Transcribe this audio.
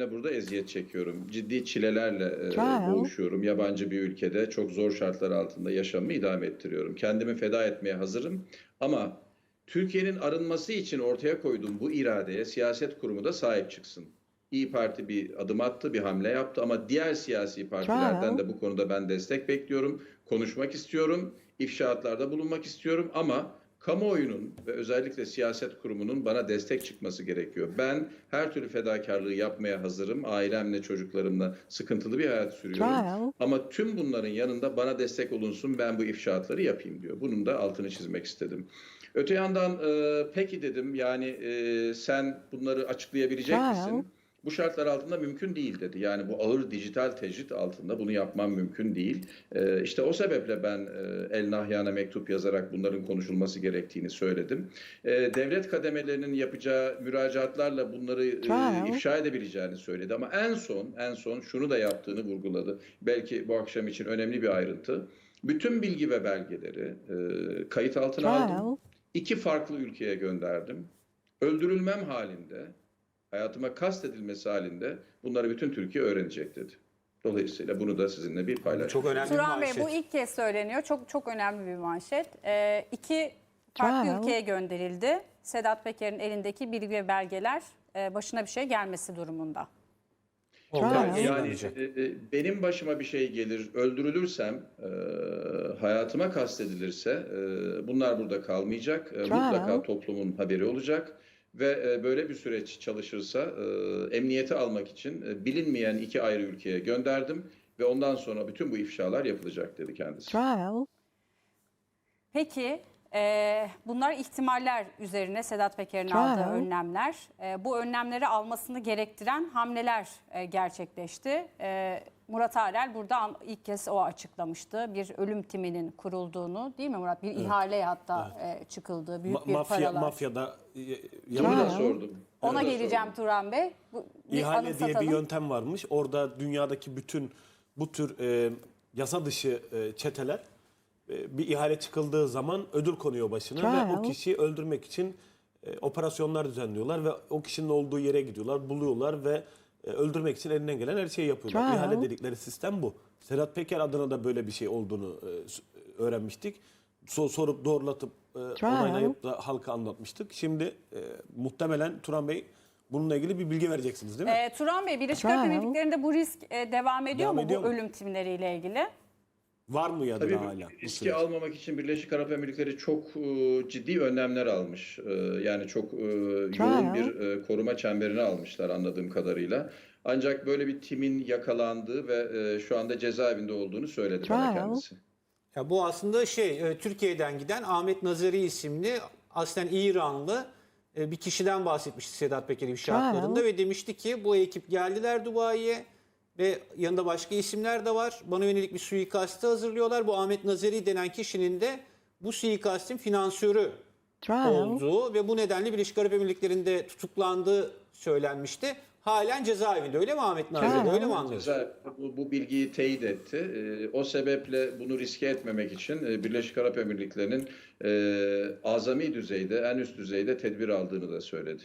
ailemle burada eziyet çekiyorum. Ciddi çilelerle e, boğuşuyorum. Yabancı bir ülkede çok zor şartlar altında yaşamımı idame ettiriyorum. Kendimi feda etmeye hazırım. Ama Türkiye'nin arınması için ortaya koyduğum bu iradeye siyaset kurumu da sahip çıksın. İyi Parti bir adım attı, bir hamle yaptı ama diğer siyasi partilerden de bu konuda ben destek bekliyorum. Konuşmak istiyorum, ifşaatlarda bulunmak istiyorum ama kamuoyunun ve özellikle siyaset kurumunun bana destek çıkması gerekiyor. Ben her türlü fedakarlığı yapmaya hazırım. Ailemle, çocuklarımla sıkıntılı bir hayat sürüyorum. Wow. Ama tüm bunların yanında bana destek olunsun ben bu ifşaatları yapayım diyor. Bunun da altını çizmek istedim. Öte yandan e, peki dedim yani e, sen bunları açıklayabilecek Wow. misin? Bu şartlar altında mümkün değil dedi. Yani bu ağır dijital tecrit altında bunu yapmam mümkün değil. E, işte o sebeple ben e, El Nahyan'a mektup yazarak bunların konuşulması gerektiğini söyledim. E, devlet kademelerinin yapacağı müracaatlarla bunları e, ifşa edebileceğini söyledi. Ama en son en son şunu da yaptığını vurguladı. Belki bu akşam için önemli bir ayrıntı. Bütün bilgi ve belgeleri e, kayıt altına aldım. İki farklı ülkeye gönderdim. Öldürülmem halinde, hayatıma kastedilmesi halinde bunları bütün Türkiye öğrenecek dedi. Dolayısıyla bunu da sizinle bir paylaşmak. Çok önemli bir Turan Bey manşet. bu ilk kez söyleniyor. Çok çok önemli bir manşet. Ee, iki farklı Wow. ülkeye gönderildi. Sedat Peker'in elindeki bilgi ve belgeler e, başına bir şey gelmesi durumunda. Yani- Yani e, e, benim başıma bir şey gelir, öldürülürsem, e, hayatıma kastedilirse e, bunlar burada kalmayacak. E, mutlaka toplumun haberi olacak. Ve e, böyle bir süreç çalışırsa e, emniyete almak için e, bilinmeyen iki ayrı ülkeye gönderdim. Ve ondan sonra bütün bu ifşalar yapılacak dedi kendisi. Wow. Peki e, bunlar ihtimaller üzerine Sedat Peker'in aldığı önlemler. E, bu önlemleri almasını gerektiren hamleler e, gerçekleşti. E, Murat Arel burada an- ilk kez o açıklamıştı. Bir ölüm timinin kurulduğunu değil mi Murat? Bir ihaleye hatta e, çıkıldığı büyük Ma- bir mafya paralar. mafyada e, Bunu da yapılan sordum. Ona Bunu da geleceğim sordum. Turan Bey. Bu, bir ihale diye bir anımsatalım. yöntem varmış. Orada dünyadaki bütün bu tür e, yasa dışı e, çeteler bir ihale çıkıldığı zaman ödül konuyor başına ve o kişiyi öldürmek için e, operasyonlar düzenliyorlar ve o kişinin olduğu yere gidiyorlar, buluyorlar ve e, öldürmek için elinden gelen her şeyi yapıyorlar. Wow. İhale dedikleri sistem bu. Sedat Peker adına da böyle bir şey olduğunu e, öğrenmiştik. So- sorup doğrulatıp e, onaylayıp da halka anlatmıştık. Şimdi e, muhtemelen Turan Bey bununla ilgili bir bilgi vereceksiniz değil mi? Ee, Turan Bey, Birleşik Arap. Emirlikleri'nde bu risk e, devam ediyor Devam mu ediyor bu mu? ölüm timleriyle ilgili? Var mı ya da hala? riski almamak için Birleşik Arap Emirlikleri çok e, ciddi önlemler almış. E, yani çok e, yoğun bir e, koruma çemberini almışlar anladığım kadarıyla. Ancak böyle bir timin yakalandığı ve e, şu anda cezaevinde olduğunu söyledi bana kendisi. Ya bu aslında şey e, Türkiye'den giden Ahmet Nazari isimli aslen İranlı e, bir kişiden bahsetmişti Sedat Peker ifşaatlarında ve demişti ki bu ekip geldiler Dubai'ye ve yanında başka isimler de var. Bana yönelik bir suikastı hazırlıyorlar. Bu Ahmet Nazari denen kişinin de bu suikastin finansörü olduğu ve bu nedenle Birleşik Arap Emirlikleri'nde tutuklandığı söylenmişti. Halen cezaevinde öyle mi Ahmet Nazari? Wow. Öyle mi anlıyorsun? Ceza bu, bu bilgiyi teyit etti. E, o sebeple bunu riske etmemek için e, Birleşik Arap Emirlikleri'nin e, azami düzeyde, en üst düzeyde tedbir aldığını da söyledi.